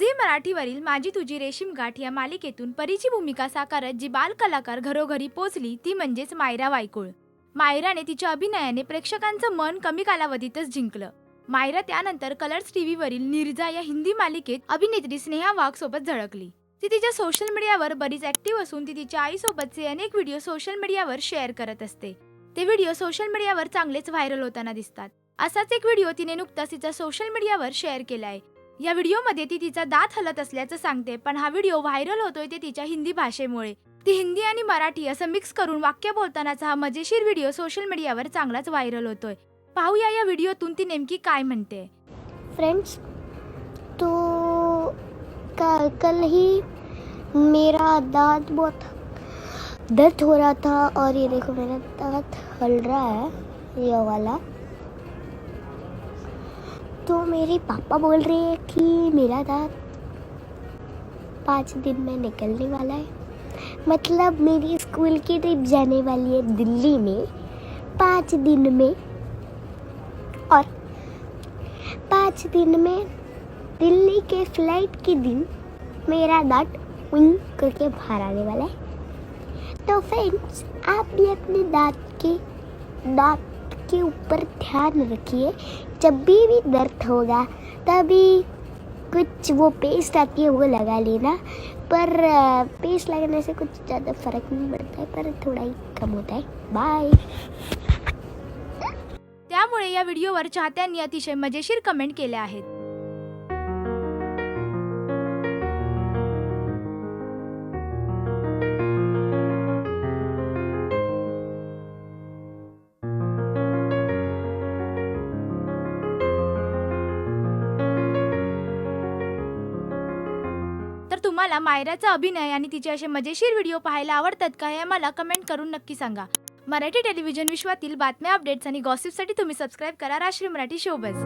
Zee मराठीवरील माझी तुझी रेशीम गाठ या मालिकेतून परीची भूमिका साकारत जी बालकलाकार घरोघरी पोचली ती म्हणजेच मायरा वायकुळ. मायराने तिच्या अभिनयाने प्रेक्षकांचं मन कमी कालावधीतच जिंकलं. मायरा त्यानंतर कलर्स टीव्हीवरील निर्जा या हिंदी मालिकेत अभिनेत्री स्नेहा वाघ सोबत झळकली. ती तिच्या सोशल मीडियावर बरीच ऍक्टिव्ह असून ती तिच्या आईसोबतचे अनेक व्हिडिओ सोशल मीडियावर शेअर करत असते. ते व्हिडिओ सोशल मीडियावर चांगलेच व्हायरल होताना दिसतात. असाच एक व्हिडिओ तिने नुकताच तिच्या सोशल मीडियावर शेअर केलाय. या व्हिडिओमध्ये ती तिचा दात हलत असल्याचं सांगते पण हा व्हिडिओ व्हायरल होतोय ते तिच्या हिंदी भाषेमुळे. ती हिंदी आणि मराठी असं मिक्स करून वाक्य बोलतानाचा हा मजेशीर व्हिडिओ सोशल मीडियावर चांगलाच व्हायरल होतोय. पाहूया या व्हिडिओतून ती नेमकी काय म्हणते. फ्रेंड्स तो कल कल ही मेरा दांत बहुत दर्द हो रहा था और ये देखो मेरा दांत हल रहा है ये वाला। तो मेरे पापा बोल रहे हैं कि मेरा दांत पाँच दिन में निकलने वाला है। मतलब मेरी स्कूल की ट्रिप जाने वाली है दिल्ली में, पाँच दिन में। और पाँच दिन में दिल्ली के फ़्लाइट के दिन मेरा दांत विंग करके बाहर आने वाला है। तो फ्रेंड्स आप भी अपने दांत के दांत के ऊपर ध्यान रखिए। जब भी भी दर्द होगा तभी कुछ वो पेस्ट आती है वो लगा लेना। पर पेस्ट लगाने से कुछ ज़्यादा फर्क नहीं पड़ता है पर थोड़ा ही कम होता है। बाय त्यामुळे या व्हिडिओवर चाहत्यांनी अतिशय मजेशीर कमेंट केल्या आहेत. तर तुम्हाला मायराचा अभिनय आणि तिचे असे मजेशीर व्हिडिओ पाहायला आवडतात का हे मला कमेंट करून नक्की सांगा. मराठी टेलिव्हिजन विश्वातील बातम्या अपडेट्स आणि गॉसिपसाठी तुम्ही सबस्क्राईब करा राष्ट्रीय मराठी शोबज